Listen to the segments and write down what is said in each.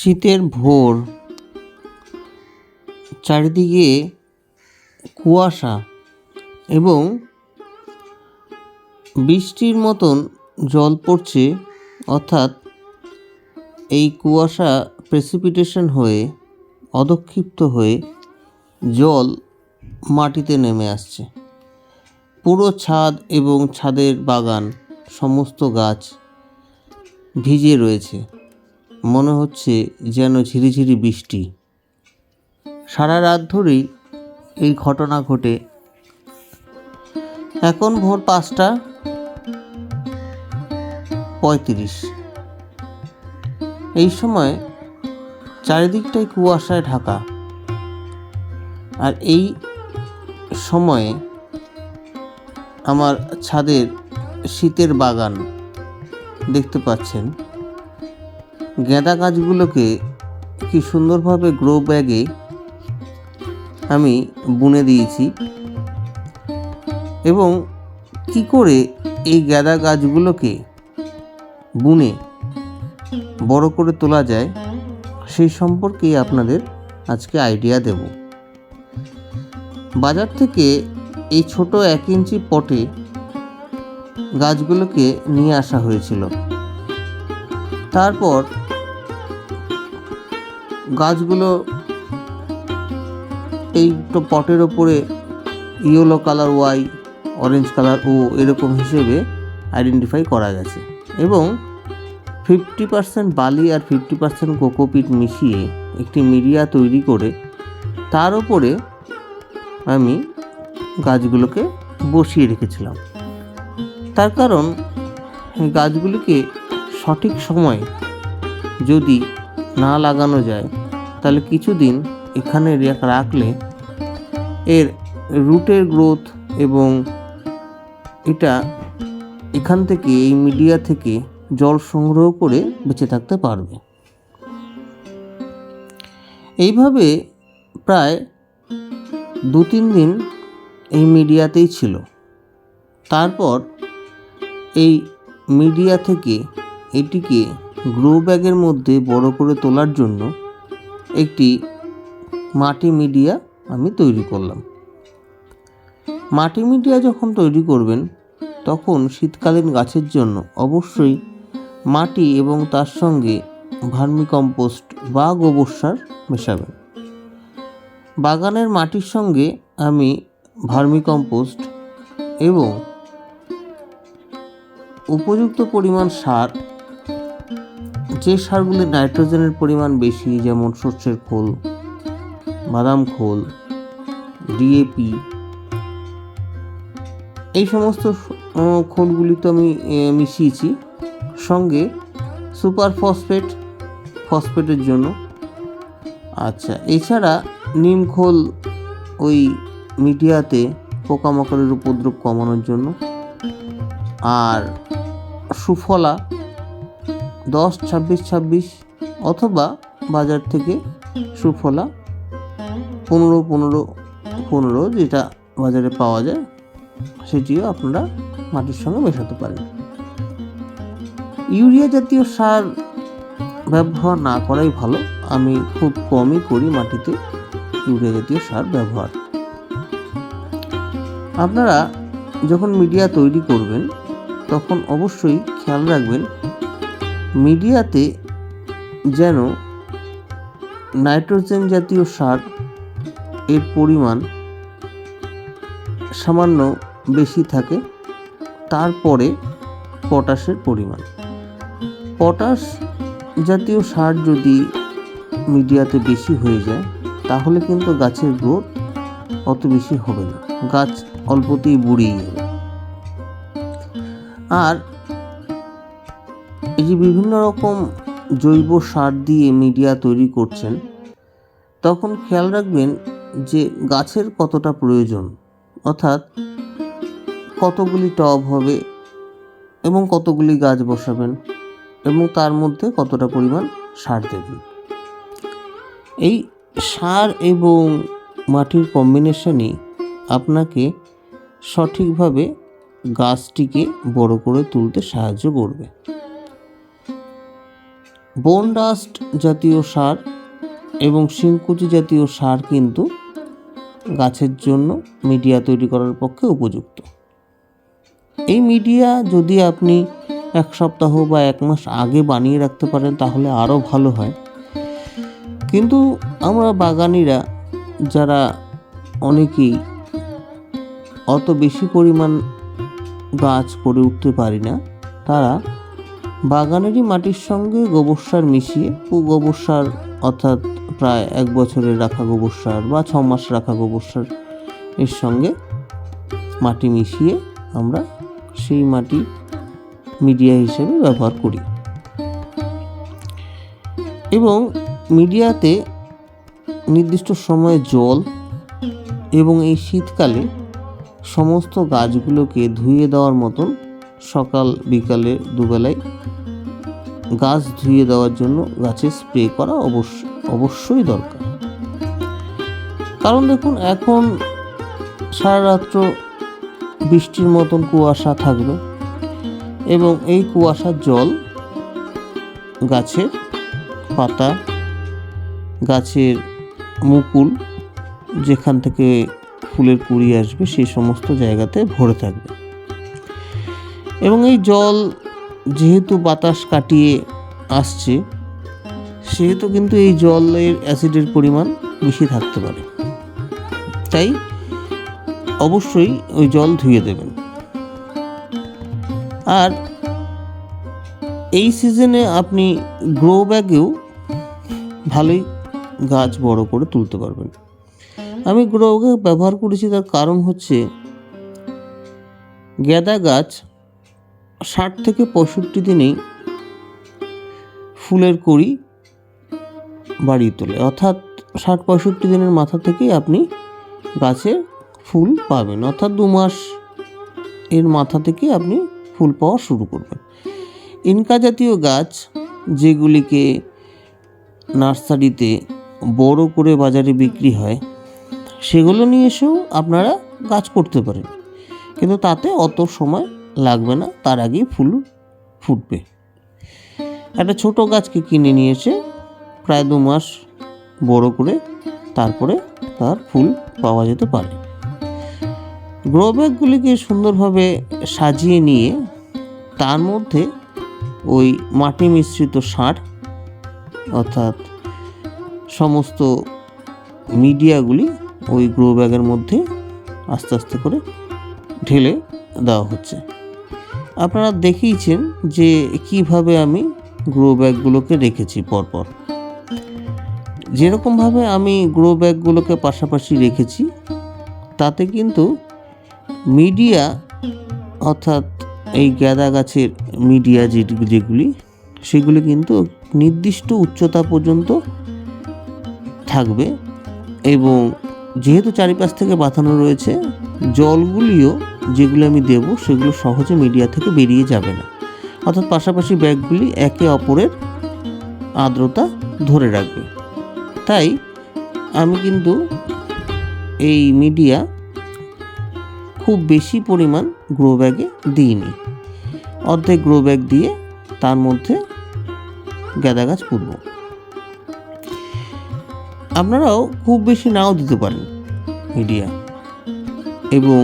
শীতের ভোর। চারিদিকে কুয়াশা এবং বৃষ্টির মতন জল পড়ছে, অর্থাৎ এই কুয়াশা প্রেসিপিটেশন হয়ে অধক্ষিপ্ত হয়ে জল মাটিতে নেমে আসছে। পুরো ছাদ এবং ছাদের বাগান, সমস্ত গাছ ভিজে রয়েছে। মনে হচ্ছে যেন ঝিরিঝিরি বৃষ্টি। সারা রাত ধরেই এই ঘটনা ঘটে। এখন ভোর পাঁচটা পঁয়ত্রিশ। এই সময় চারিদিকটাই কুয়াশায় ঢাকা। আর এই সময়ে আমার ছাদের শীতের বাগান দেখতে পাচ্ছেন। গাঁদা গাছগুলোকে কি সুন্দরভাবে গ্রো ব্যাগে আমি বুনে দিয়েছি এবং কি করে এই গাঁদা গাছগুলোকে বুনে বড় করে তোলা যায় সেই সম্পর্কেই আপনাদের আজকে আইডিয়া দেব। বাজার থেকে এই ছোট এক ইঞ্চি পটে গাছগুলোকে নিয়ে আসা হয়েছিল। তারপর গাছগুলো এই পটের ওপরে ইয়েলো কালার ওয়াই অরেঞ্জ কালার ও এরকম হিসেবে আইডেন্টিফাই করা গেছে। এবং ফিফটি পার্সেন্ট বালি আর ফিফটি পার্সেন্ট কোকোপিট মিশিয়ে একটি মিডিয়া তৈরি করে তার উপরে আমি গাছগুলোকে বসিয়ে রেখেছিলাম। তার কারণ গাছগুলিকে সঠিক সময় যদি না লাগানো যায় তাহলে কিছুদিন এখানে রাখলে এর রুটের গ্রোথ এবং এটা এখান থেকে, এই মিডিয়া থেকে জল সংগ্রহ করে বেঁচে থাকতে পারবে। এইভাবে প্রায় দু তিন দিন এই মিডিয়াতেই ছিল। তারপর এই মিডিয়া থেকে এটিকে গ্রো ব্যাগের মধ্যে বড় করে তোলার জন্য একটি মাটি মিডিয়া আমি তৈরি করলাম। মাটি মিডিয়া যখন তৈরি করবেন, তখন শীতকালীন গাছের জন্য অবশ্যই মাটি এবং তার সঙ্গে ভার্মিকম্পোস্ট বা গোবর সার মেশাবেন। বাগানের মাটির সঙ্গে আমি ভার্মিকম্পোস্ট এবং উপযুক্ত পরিমাণ সার যে সারগুলি নাইট্রোজেনের পরিমাণ বেশি, যেমন সর্ষের খোল, বাদাম খোল ডিএপি এই সমস্ত খোলগুলি তো আমি মিশিয়েছি। সঙ্গে সুপার ফসফেট, ফসফেটের জন্য। আচ্ছা এছাড়া নিম খোল ওই মিডিয়াতে পোকামাকড়ের উপদ্রব কমানোর জন্য। আর সুফলা দশ, ছাব্বিশ ছাব্বিশ অথবা বাজার থেকে সুফলা পনেরো পনেরো পনেরো যেটা বাজারে পাওয়া যায়, সেটিও আপনারা মাটির সঙ্গে মেশাতে পারেন। ইউরিয়া জাতীয় সার ব্যবহার না করাই ভালো। আমি খুব কমই করি মাটিতে ইউরিয়া জাতীয় সার ব্যবহার। আপনারা যখন মিডিয়া তৈরি করবেন, তখন অবশ্যই খেয়াল রাখবেন মিডিয়াতে যেন নাইট্রোজেন জাতীয় সার এর পরিমাণ সামান্য বেশি থাকে, তারপরে পটাশের পরিমাণ। পটাশ জাতীয় সার যদি মিডিয়াতে বেশি হয়ে যায়, তাহলে কিন্তু গাছের গ্রোথ অত বেশি হবে না। গাছ অল্পতেই বুড়িয়ে যাবে। আর যে বিভিন্ন রকম জৈব সার দিয়ে মিডিয়া তৈরি করছেন, তখন খেয়াল রাখবেন যে গাছের কতটা প্রয়োজন। অর্থাৎ কতগুলি টব হবে এবং কতগুলি গাছ বসাবেন এবং তার মধ্যে কতটা পরিমাণ সার দেবেন। এই সার এবং মাটির কম্বিনেশনই আপনাকে সঠিকভাবে গাছটিকে বড় করে তুলতে সাহায্য করবে। বোন ডাস্ট জাতীয় সার এবং শিংকুচি জাতীয় সার কিন্তু গাছের জন্য মিডিয়া তৈরি করার পক্ষে উপযুক্ত। এই মিডিয়া যদি আপনি এক সপ্তাহ বা এক মাস আগে বানিয়ে রাখতে পারেন তাহলে আরও ভালো হয়। কিন্তু আমরা বাগানিরা যারা অনেকেই অত বেশি পরিমাণ গাছ করে উঠতে পারি না, তারা বাগানেরই মাটির সঙ্গে গোবর সার মিশিয়ে, গোবর সার অর্থাৎ প্রায় এক বছরের রাখা গোবর সার বা ছ মাস রাখা গোবর সার এর সঙ্গে মাটি মিশিয়ে আমরা সেই মাটি মিডিয়া হিসেবে ব্যবহার করি। এবং মিডিয়াতে নির্দিষ্ট সময়ে জল এবং এই শীতকালে সমস্ত গাছগুলোকে ধুয়ে দেওয়ার মতন সকাল বিকালে দুবেলায় গাছ ধুয়ে দেওয়ার জন্য গাছে স্প্রে করা অবশ্য, অবশ্যই দরকার। কারণ দেখুন, এখন সারা রাত্র বৃষ্টির মতন কুয়াশা থাকবে এবং এই কুয়াশার জল গাছের পাতা, গাছের মুকুল যেখান থেকে ফুলের কুড়ি আসবে সেই সমস্ত জায়গাতে ভরে থাকবে। এবং এই জল যেহেতু বাতাস কাটিয়ে আসছে, সেহেতু কিন্তু এই জলের অ্যাসিডের পরিমাণ বেশি থাকতে পারে। তাই অবশ্যই ওই জল ধুয়ে দেবেন। আর এই সিজনে আপনি গ্রো ব্যাগেও ভালোই গাছ বড় করে তুলতে পারবেন। আমি গ্রো ব্যাগ ব্যবহার করেছি তার কারণ হচ্ছে, গ্যাদা গাছ ষাট থেকে পঁয়ষট্টি দিনেই ফুলের কড়ি বাড়িয়ে তোলে। অর্থাৎ ষাট পঁয়ষট্টি দিনের মাথা থেকেই আপনি গাছে ফুল পাবেন। অর্থাৎ দু মাস এর মাথা থেকে আপনি ফুল পাওয়া শুরু করবেন। ইনকা জাতীয় গাছ যেগুলিকে নার্সারিতে বড় করে বাজারে বিক্রি হয়, সেগুলো নিয়ে এসেও আপনারা গাছ করতে পারেন। কিন্তু তাতে অত সময় লাগবে না, তার আগেই ফুল ফুটবে। একটা ছোট গাছকে কিনে নিয়ে এসে প্রায় দু মাস বড় করে, তারপরে তার ফুল পাওয়া যেতে পারে। গ্রো ব্যাগগুলিকে সুন্দরভাবে সাজিয়ে নিয়ে তার মধ্যে ওই মাটি মিশ্রিত সার, অর্থাৎ সমস্ত মিডিয়াগুলি ওই গ্রো ব্যাগের মধ্যে আস্তে আস্তে করে ঢেলে দেওয়া হচ্ছে। আপনারা দেখিয়েছেন যে কীভাবে আমি গ্রো ব্যাগগুলোকে রেখেছি পরপর। যেরকমভাবে আমি গ্রো ব্যাগগুলোকে পাশাপাশি রেখেছি, তাতে কিন্তু মিডিয়া অর্থাৎ এই গ্যাদা গাছের মিডিয়া যেগুলি, সেগুলি কিন্তু নির্দিষ্ট উচ্চতা পর্যন্ত থাকবে এবং যেহেতু চারিপাশ থেকে বাঁধানো রয়েছে, জলগুলিও যেগুলো আমি দেব সেগুলো সহজে মিডিয়া থেকে বেরিয়ে যাবে না। অর্থাৎ পাশাপাশি ব্যাগগুলি একে অপরের আর্দ্রতা ধরে রাখবে। তাই আমি কিন্তু এই মিডিয়া খুব বেশি পরিমাণ গ্রো ব্যাগে দিইনি। অর্ধেক গ্রো ব্যাগ দিয়ে তার মধ্যে গাঁদা গাছ পুঁতব। আপনারাও খুব বেশি নাও দিতে পারেন মিডিয়া এবং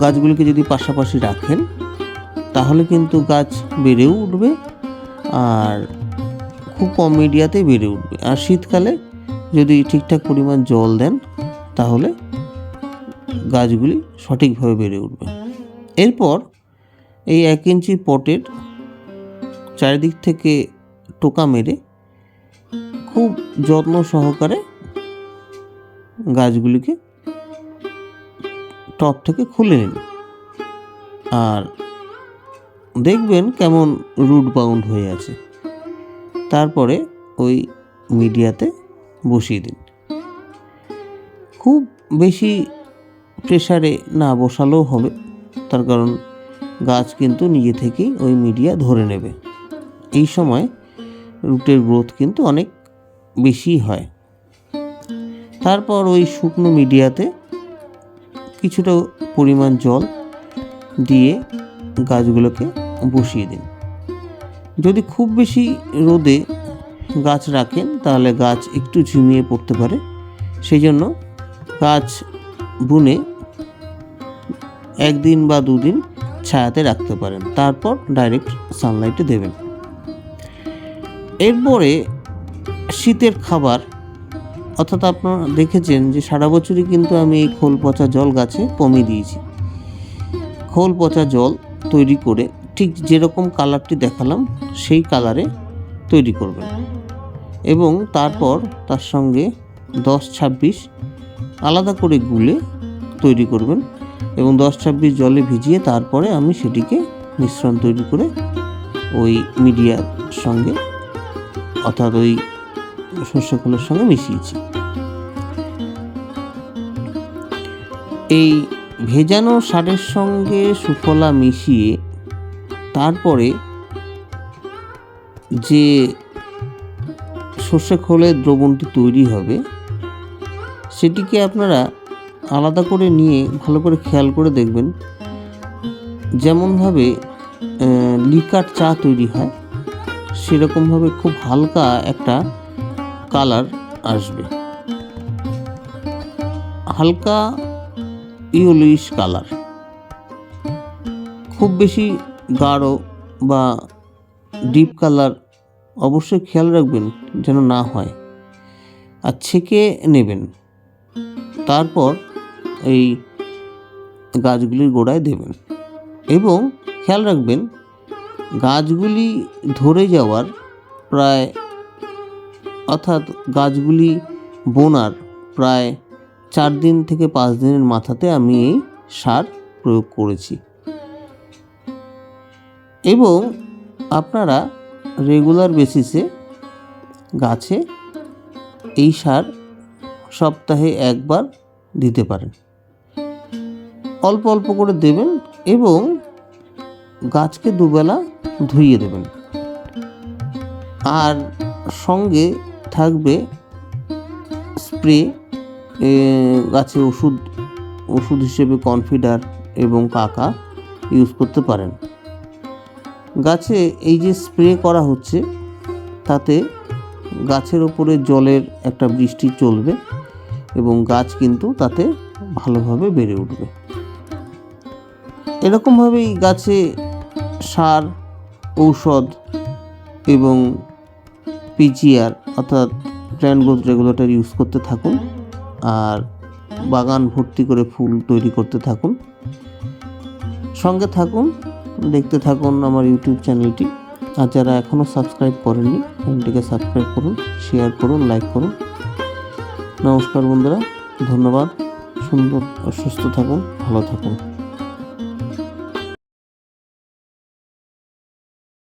গাছগুলিকে যদি পাশাপাশি রাখেন, তাহলে কিন্তু গাছ বেড়েও উঠবে আর খুব কম মিডিয়াতেই বেড়ে উঠবে। আর শীতকালে যদি ঠিকঠাক পরিমাণ জল দেন, তাহলে গাছগুলি সঠিকভাবে বেড়ে উঠবে। এরপর এই এক ইঞ্চি পটের চারিদিক থেকে টোকা মেরে খুব যত্ন সহকারে গাছগুলিকে টপ থেকে খুলে নিন। আর দেখবেন কেমন রুট বাউন্ড হয়ে আছে। তারপরে ওই মিডিয়াতে বসিয়ে দিন। খুব বেশি প্রেশারে না বসালেও হবে। তার কারণ গাছ কিন্তু নিজে থেকেই ওই মিডিয়া ধরে নেবে। এই সময় রুটের গ্রোথ কিন্তু অনেক বেশি হয়। তারপর ওই শুকনো মিডিয়াতে কিছুটা পরিমাণ জল দিয়ে গাছগুলোকে বসিয়ে দিন। যদি খুব বেশি রোদে গাছ রাখেন, তাহলে গাছ একটু ঝিমিয়ে পড়তে পারে। সেই জন্য গাছ বুনে একদিন বা দুদিন ছায়াতে রাখতে পারেন। তারপর ডাইরেক্ট সানলাইটে দেবেন। এরপরে শীতের খাবার অর্থাৎ আপনারা দেখেছেন যে সারা বছরই কিন্তু আমি এই খোল পচা জল গাছে কমিয়ে দিয়েছি। খোল পচা জল তৈরি করে ঠিক যেরকম কালারটি দেখালাম, সেই কালারে তৈরি করবেন। এবং তারপর তার সঙ্গে দশ ছাব্বিশ আলাদা করে গুলে তৈরি করবেন এবং দশ ছাব্বিশ জলে ভিজিয়ে তারপরে আমি সেটিকে মিশ্রণ তৈরি করে ওই মিডিয়ার সঙ্গে অর্থাৎ ওই খোলের সঙ্গে মিশিয়েছি। এই ভেজানো সারের সঙ্গে সুফলা মিশিয়ে তারপরে যে সর্ষে খোলের দ্রবণটি তৈরি হবে, সেটিকে আপনারা আলাদা করে নিয়ে ভালো করে খেয়াল করে দেখবেন। যেমনভাবে লিকার চা তৈরি হয়, সেরকমভাবে খুব হালকা একটা কালার আসবে। হালকা ইউলিশ কালার। খুব বেশি গাঢ় বা ডিপ কালার অবশ্যই খেয়াল রাখবেন যেন না হয়। আর ছেঁকে নেবেন। তারপর এই গাছগুলির গোড়ায় দেবেন। এবং খেয়াল রাখবেন, গাছগুলি ধরে যাওয়ার প্রায় অর্থাৎ গাছগুলি বোনার প্রায় চার দিন থেকে পাঁচ দিনের মাথাতে আমি এই সার প্রয়োগ করেছি। এবং আপনারা রেগুলার বেসিসে গাছে এই সার সপ্তাহে একবার দিতে পারেন। অল্প অল্প করে দেবেন এবং গাছকে দুবেলা ধুইয়ে দেবেন। আর সঙ্গে থাকবে স্প্রে গাছে ওষুধ ওষুধ হিসেবে কনফিডার এবং কাকা ইউজ করতে পারেন। গাছে এই যে স্প্রে করা হচ্ছে, তাতে গাছের ওপরে জলের একটা বৃষ্টি চলবে এবং গাছ কিন্তু তাতে ভালোভাবে বেড়ে উঠবে। এরকমভাবেই গাছে সার, ঔষধ এবং পিজিআর অর্থাৎ প্ল্যান্ট গ্রোথ রেগুলেটর ইউজ করতে থাকুন আর বাগান ভর্তি করে ফুল তৈরি করতে থাকুন। সঙ্গে থাকুন, দেখতে থাকুন আমার ইউটিউব চ্যানেলটি আর যারা এখনও সাবস্ক্রাইব করেননি চ্যানেলটিকে সাবস্ক্রাইব করুন শেয়ার করুন লাইক করুন। নমস্কার বন্ধুরা, ধন্যবাদ। সুন্দর সুস্থ থাকুন, ভালো থাকুন।